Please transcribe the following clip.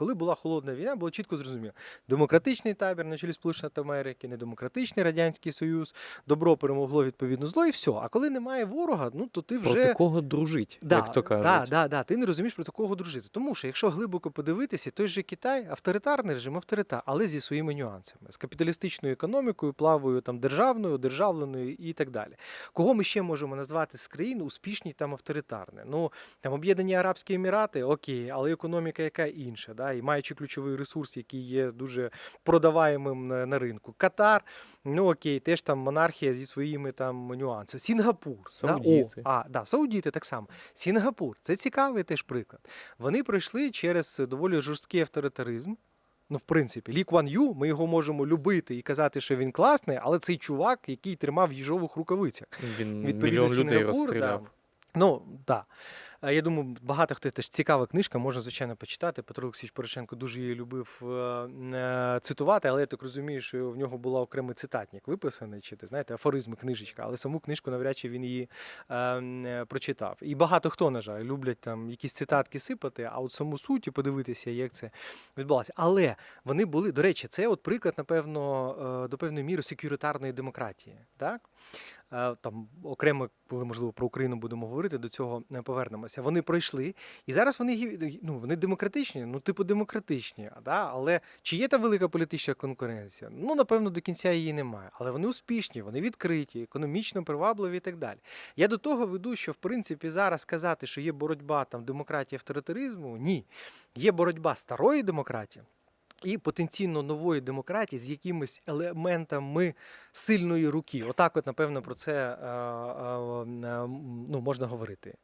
Коли була холодна війна, було чітко зрозуміло: демократичний табір на чолі Сполучених Америки, недемократичний Радянський Союз, добро перемогло відповідно зло, і все. А коли немає ворога, ну то ти вже Проти кого дружить, Да, як то кажуть. Да, да, да. Ти не розумієш проти кого дружити. Тому що якщо глибоко подивитися, той же Китай авторитарний режим, авторитар, але зі своїми нюансами, з капіталістичною економікою, плавою там державною, державленою і так далі. Кого ми ще можемо назвати з країн успішні там авторитарне? Ну там Об'єднані Арабські Емірати, окей, але економіка яка інша, да, і маючи ключовий ресурс, який є дуже продаваємим на, на ринку. Катар, ну окей, теж там монархія зі своїми там нюансами. Сінгапур, Саудіти. Да? О, а, да, Саудіти так само. Сінгапур це цікавий теж приклад. Вони пройшли через доволі жорсткий авторитаризм. Ну, в принципі, Лі Куан Ю, ми його можемо любити і казати, що він класний, але цей чувак, який тримав в їжових рукавицях. Він Відповідно, мільйон людей розстріляв. Да. Ну, так. Да. Я думаю, багато хто теж цікава книжка, можна, звичайно, почитати. Петро Олексійович Порошенко дуже її любив е, е, цитувати, але я так розумію, що в нього була окремий цитатник виписаний, чи ти знаєте, афоризми книжечка, але саму книжку навряд чи він її е, прочитав. І багато хто, на жаль, люблять там якісь цитатки сипати, а от саму суть і подивитися, як це відбувалося. Але вони були, до речі, це от приклад, напевно, до певної міри секюритарної демократії. Так? Е, Там окремо, коли можливо про Україну будемо говорити, до цього не повернемося. Вони пройшли, і зараз вони ну, вони демократичні, ну типу демократичні, да? але чи є та велика політична конкуренція? Ну напевно до кінця її немає. Але вони успішні, вони відкриті, економічно привабливі і так далі. Я до того веду, що в принципі зараз сказати, що є боротьба там демократії авторитаризму, ні. Є боротьба старої демократії. І потенційно нової демократії з якимись елементами сильної руки. Отак, от, напевно, про це е, е, е, ну, можна говорити.